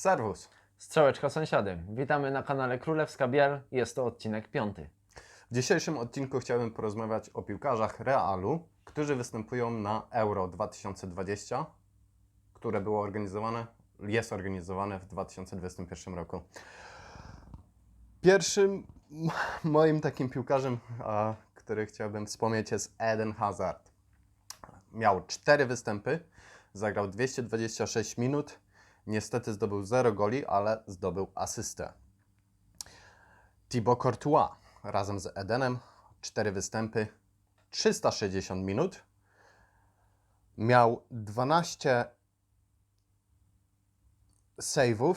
Serwus. Strzałeczka sąsiady. Witamy na kanale Królewska Biel. Jest to odcinek piąty. W dzisiejszym odcinku chciałbym porozmawiać o piłkarzach Realu, którzy występują na Euro 2020, które było organizowane, jest organizowane w 2021 roku. Pierwszym moim takim piłkarzem, a, który chciałbym wspomnieć jest Eden Hazard. Miał cztery występy, zagrał 226 minut, niestety zdobył 0 goli, ale zdobył asystę. Thibaut Courtois razem z Edenem, cztery występy, 360 minut. Miał 12 save'ów,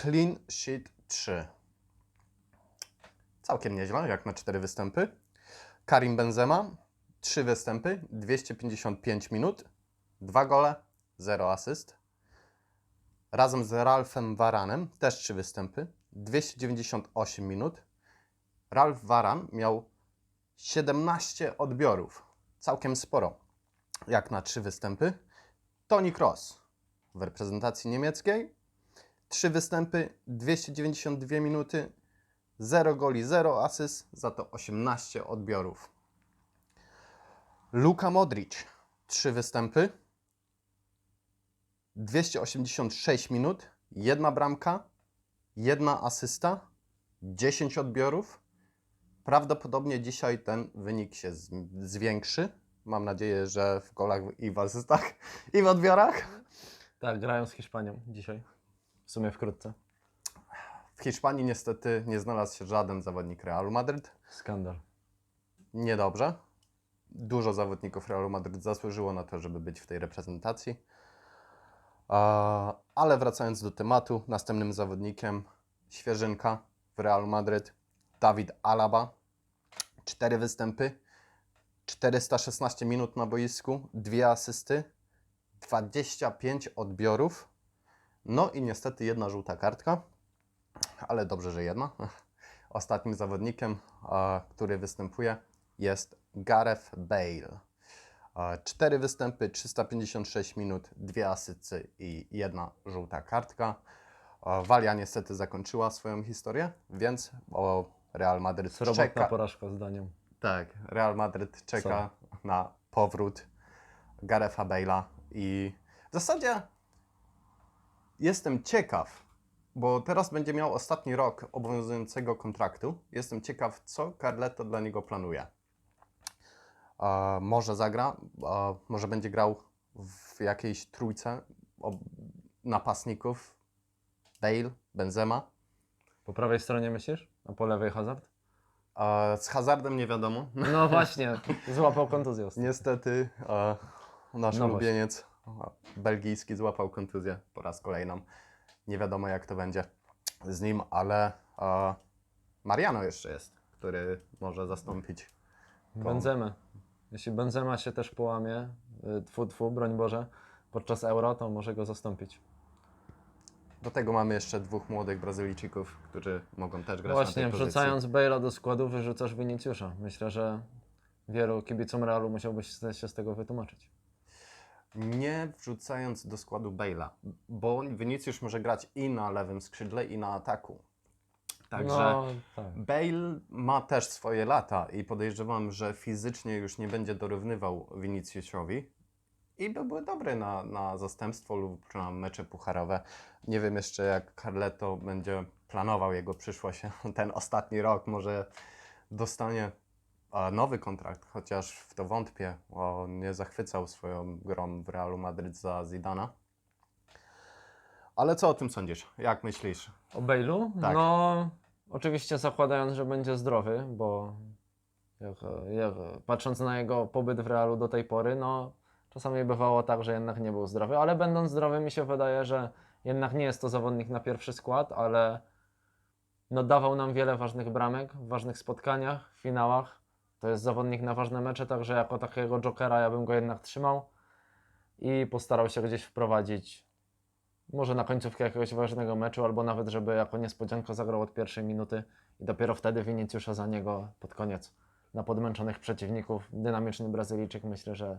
clean sheet 3. Całkiem nieźle, jak na cztery występy. Karim Benzema, trzy występy, 255 minut, dwa gole, 0 asyst. Razem z Ralfem Varanem, też trzy występy, 298 minut. Ralf Varan miał 17 odbiorów, całkiem sporo, jak na trzy występy. Toni Kroos w reprezentacji niemieckiej, trzy występy, 292 minuty, 0 goli, 0 asyst, za to 18 odbiorów. Luka Modric, trzy występy, 286 minut, jedna bramka, jedna asysta, 10 odbiorów. Prawdopodobnie dzisiaj ten wynik się zwiększy. Mam nadzieję, że w golach i w asystach i w odbiorach. Tak, grają z Hiszpanią dzisiaj. W sumie wkrótce. W Hiszpanii niestety nie znalazł się żaden zawodnik Realu Madryt. Skandal. Niedobrze. Dużo zawodników Realu Madryt zasłużyło na to, żeby być w tej reprezentacji. Ale wracając do tematu, następnym zawodnikiem świeżynka w Realu Madryt Dawid Alaba. Cztery występy, 416 minut na boisku, dwie asysty, 25 odbiorów. No i niestety jedna żółta kartka, ale dobrze, że jedna. Ostatnim zawodnikiem, który występuje, jest Gareth Bale. A, Cztery występy, 356 minut, dwie asysty i jedna żółta kartka. Walia niestety zakończyła swoją historię, więc Real Madryt Srobotna czeka. porażka zdaniem. Tak, Real Madryt czeka na powrót Garetha Bale'a i w zasadzie jestem ciekaw, bo teraz będzie miał ostatni rok obowiązującego kontraktu. Jestem ciekaw, co Carletto dla niego planuje. A, może zagra, a, może będzie grał w jakiejś trójce ob- napastników Bale, Benzema. Po prawej stronie myślisz? A po lewej Hazard? A, z Hazardem nie wiadomo. No właśnie, złapał kontuzję. ostatnio. Niestety e, nasz No ulubieniec e, belgijski złapał kontuzję po raz kolejny. Nie wiadomo jak to będzie z nim, ale e, Mariano jeszcze jest, który może zastąpić. Benzemę. Jeśli Benzema się też połamie, y, tfu, tfu, broń Boże, podczas Euro, to może go zastąpić. Do tego mamy jeszcze dwóch młodych Brazylijczyków, którzy mogą też grać na Właśnie, tej pozycji. wrzucając Bale'a do składu, wyrzucasz Viniciusza. Myślę, że wielu kibicom Realu musiałby się się z tego wytłumaczyć. Nie wrzucając do składu Bale'a, bo Vinicius może grać i na lewym skrzydle, i na ataku. Także No, tak. Bale ma też swoje lata i podejrzewam, że fizycznie już nie będzie dorównywał Viniciusowi i byłby dobry na, na zastępstwo lub na mecze pucharowe. Nie wiem jeszcze jak Carletto będzie planował jego przyszłość. Ten ostatni rok może dostanie nowy kontrakt, chociaż w to wątpię. On nie zachwycał swoją grą w Realu Madryt za Zidana. Ale co o tym sądzisz? Jak myślisz? O Bale'u? Tak. No, oczywiście zakładając, że będzie zdrowy, bo jak, jak, patrząc na jego pobyt w Realu do tej pory, no czasami bywało tak, że jednak nie był zdrowy, ale będąc zdrowy mi się wydaje, że jednak nie jest to zawodnik na pierwszy skład, ale no dawał nam wiele ważnych bramek w ważnych spotkaniach, w finałach. To jest zawodnik na ważne mecze, także jako takiego jokera ja bym go jednak trzymał i postarał się gdzieś wprowadzić może na końcówkę jakiegoś ważnego meczu, albo nawet, żeby jako niespodzianka zagrał od pierwszej minuty i dopiero wtedy Viniciusza za niego pod koniec na podmęczonych przeciwników. Dynamiczny Brazylijczyk myślę, że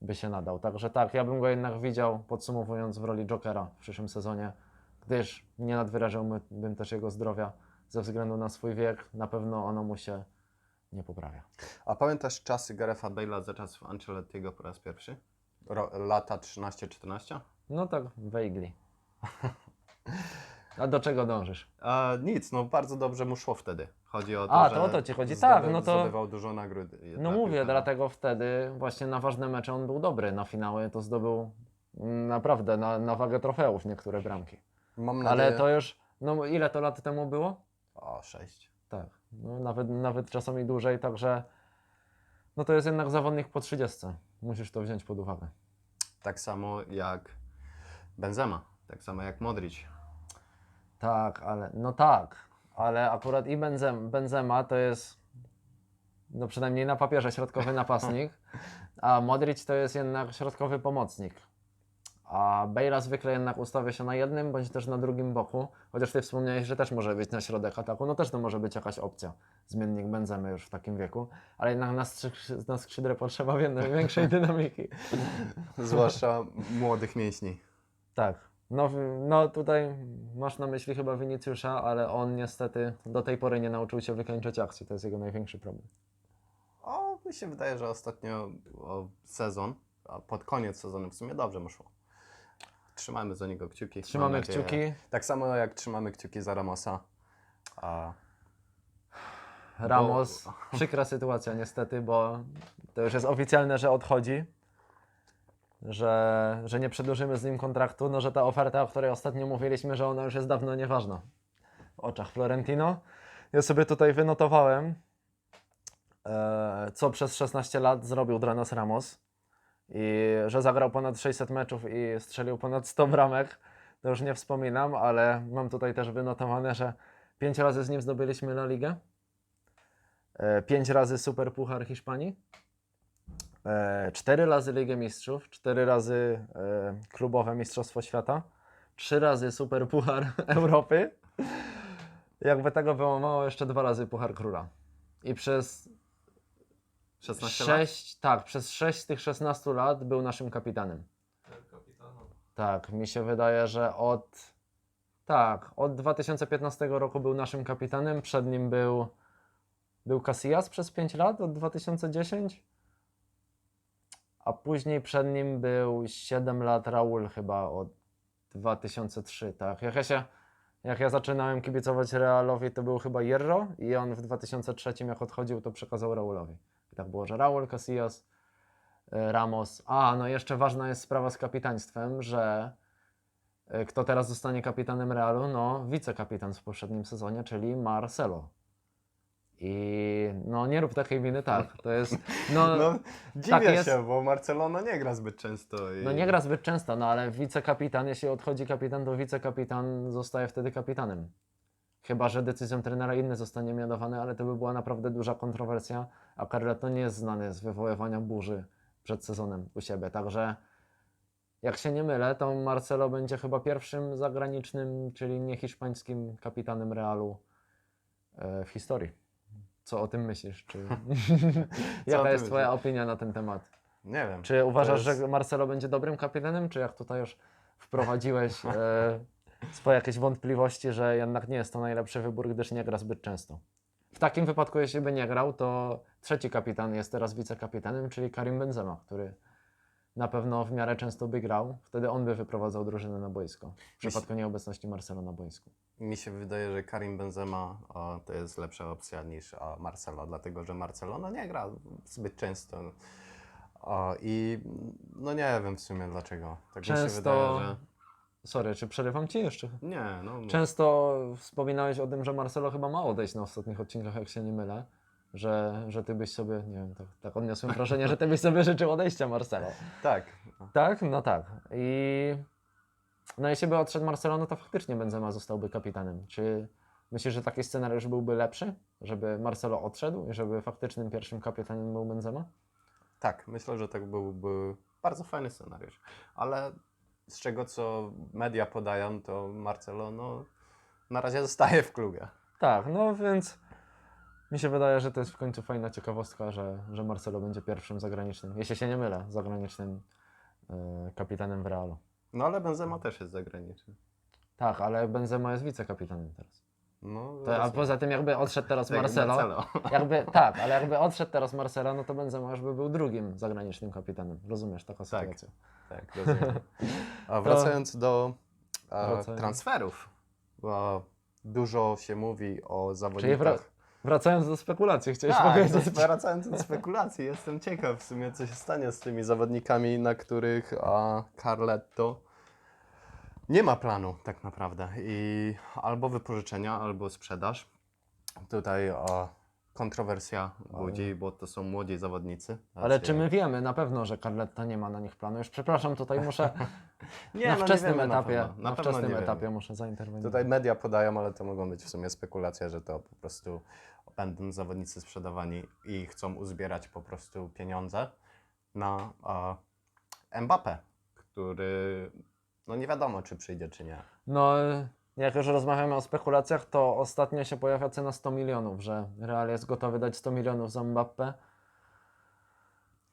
by się nadał. Także tak, ja bym go jednak widział, podsumowując, w roli Jokera w przyszłym sezonie gdyż nie nadwyrażałbym też jego zdrowia ze względu na swój wiek. Na pewno ono mu się nie poprawia. A pamiętasz czasy Garetha Bale'a za czasów Ancelottiego po raz pierwszy? Ro, lata 13-14? No tak, wejgli. A do czego dążysz? Nic, no bardzo dobrze mu szło wtedy. Chodzi o to, A, że to o to ci chodzi. Tak, no to- zdobywał dużo nagród. No mówię, dlatego wtedy właśnie na ważne mecze on był dobry. Na finały to zdobył mm, naprawdę na, na wagę trofeów niektóre bramki. Mam nadzieję... Ale to już, no ile to lat temu było? O, sześć. Tak, no nawet, nawet czasami dłużej, także no to jest jednak zawodnik po 30. Musisz to wziąć pod uwagę. Tak samo jak Benzema, tak samo jak Modric. Tak, ale no tak, ale akurat i Benzem, Benzema to jest no przynajmniej na papierze środkowy napastnik, a Modric to jest jednak środkowy pomocnik. A Bale'a zwykle jednak ustawia się na jednym bądź też na drugim boku, chociaż ty wspomniałeś, że też może być na środek ataku, no też to może być jakaś opcja, zmiennik Benzemy już w takim wieku, ale jednak na, skrzy- na skrzydle potrzeba większej dynamiki. Zwłaszcza młodych mięśni. Tak. No, no tutaj masz na myśli chyba Winicjusza, ale on niestety do tej pory nie nauczył się wykończyć akcji. To jest jego największy problem. O, mi się wydaje, że ostatnio o, sezon, a pod koniec sezonu w sumie dobrze mu szło. Trzymamy za niego kciuki. Mam Trzymamy nadzieję- kciuki. Tak samo jak trzymamy kciuki za Ramosa. A, Ramos, przykra sytuacja niestety, bo to już jest oficjalne, że odchodzi. Że, że nie przedłużymy z nim kontraktu, no że ta oferta, o której ostatnio mówiliśmy, że ona już jest dawno nieważna w oczach Florentino. Ja sobie tutaj wynotowałem, e, co przez 16 lat zrobił Dranos Ramos i że zagrał ponad 600 meczów i strzelił ponad 100 bramek. To już nie wspominam, ale mam tutaj też wynotowane, że 5 razy z nim zdobyliśmy La Ligę. E, Pięć razy Super Puchar Hiszpanii, e, cztery razy Ligę Mistrzów, cztery razy e, klubowe Mistrzostwo Świata, trzy razy Super Puchar Europy. Jakby tego było mało, jeszcze dwa razy Puchar Króla. I przez 16 lat? sześć, tak, przez sześć z tych 16 lat był naszym kapitanem. Tak, mi się wydaje, że od tak, od 2015 roku był naszym kapitanem, przed nim był był Casillas przez 5 lat od 2010. A później przed nim był 7 lat Raul chyba od 2003, tak. Jak ja się jak ja zaczynałem kibicować Realowi, to był chyba Hierro i on w 2003 jak odchodził, to przekazał Raulowi. I tak było, że Raul, Casillas, e, Ramos. A, no jeszcze ważna jest sprawa z kapitaństwem, że e, kto teraz zostanie kapitanem Realu? No, wicekapitan w poprzednim sezonie, czyli Marcelo. I no nie rób takiej winy, tak. To jest. No, No, no, dziwię jest. się, bo Marcelona nie gra zbyt często. I... nie gra zbyt często, no ale wicekapitan, jeśli odchodzi kapitan, to wicekapitan zostaje wtedy kapitanem. Chyba, że decyzją trenera inny zostanie mianowany, ale to by była naprawdę duża kontrowersja, a Carletto nie jest znany z wywoływania burzy przed sezonem u siebie, także jak się nie mylę, to Marcelo będzie chyba pierwszym zagranicznym, czyli nie hiszpańskim kapitanem Realu e, w historii. Co o tym myślisz? Czy... Jaka jest Twoja opinia na ten temat? Nie wiem. Czy uważasz, jest- że Marcelo będzie dobrym kapitanem, czy jak tutaj już wprowadziłeś e, swoje jakieś wątpliwości, że jednak nie jest to najlepszy wybór, gdyż nie gra zbyt często? W takim wypadku, jeśli by nie grał, to trzeci kapitan jest teraz wicekapitanem, czyli Karim Benzema, który na pewno w miarę często by grał. Wtedy on by wyprowadzał drużynę na boisko. W przypadku nieobecności Marcelo na boisku. Mi się wydaje, że Karim Benzema o, to jest lepsza opcja niż o, Marcelo, dlatego że Marcelo no, nie gra zbyt często. O, I no nie wiem w sumie dlaczego. Tak mi się Często- wydaje, że... Sorry, czy przerywam Ci jeszcze? Nie, no... Często wspominałeś o tym, że Marcelo chyba ma odejść na ostatnich odcinkach, jak się nie mylę. Że, że ty byś sobie, nie wiem, tak, tak odniosłem wrażenie, że ty byś sobie życzył odejścia Marcelo. Tak. Tak? No tak. I no jeśli by odszedł Marcelo, no to faktycznie Benzema zostałby kapitanem. Czy myślisz, że taki scenariusz byłby lepszy? Żeby Marcelo odszedł i żeby faktycznym pierwszym kapitanem był Benzema? Tak, myślę, że tak byłby bardzo fajny scenariusz. Ale z czego co media podają, to Marcelo no, na razie zostaje w klubie. Tak, no więc mi się wydaje, że to jest w końcu fajna ciekawostka, że, że Marcelo będzie pierwszym zagranicznym, jeśli się nie mylę, zagranicznym e, kapitanem w Realu. No ale Benzema też jest zagraniczny. Tak, ale Benzema jest wicekapitanem teraz. No, To, a poza tym jakby odszedł teraz Tak, Marcelo, Marcelo. jakby, tak, ale jakby odszedł teraz Marcelo, no to Benzema już by był drugim zagranicznym kapitanem. Rozumiesz, taka Tak. sytuacja. Tak, rozumiem. A wracając do e, Wracając. transferów, bo dużo się mówi o Czyli zawodnikach. Wra- wracając do spekulacji, chciałeś Tak, powiedzieć. wracając do spekulacji, jestem ciekaw w sumie, co się stanie z tymi zawodnikami, na których a, Carletto nie ma planu tak naprawdę i albo wypożyczenia, albo sprzedaż. Tutaj a, kontrowersja budzi, bo to są młodzi zawodnicy. Ale Tacy- czy my wiemy na pewno, że Carletta nie ma na nich planu? Już przepraszam, tutaj muszę Nie, na no wczesnym wiemy na etapie, pewno. na, Na pewno wczesnym etapie wiemy. muszę zainterweniować. Tutaj media podają, ale to mogą być w sumie spekulacje, że to po prostu będą zawodnicy sprzedawani i chcą uzbierać po prostu pieniądze na e, Mbappé, który no nie wiadomo, czy przyjdzie, czy nie. No, jak już rozmawiamy o spekulacjach, to ostatnio się pojawia cena 100 milionów, że Real jest gotowy dać 100 milionów za Mbappé.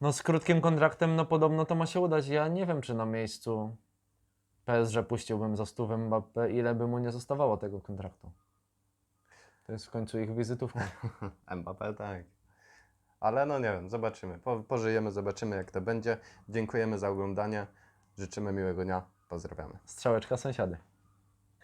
No z krótkim kontraktem, no podobno to ma się udać. Ja nie wiem, czy na miejscu PSG puściłbym za stówę Mbappé, ile by mu nie zostawało tego kontraktu. To jest w końcu ich wizytówka. Mbappé tak. Ale no nie wiem, zobaczymy. Po, pożyjemy, zobaczymy jak to będzie. Dziękujemy za oglądanie. Życzymy miłego dnia. Pozdrawiamy. Strzałeczka sąsiady.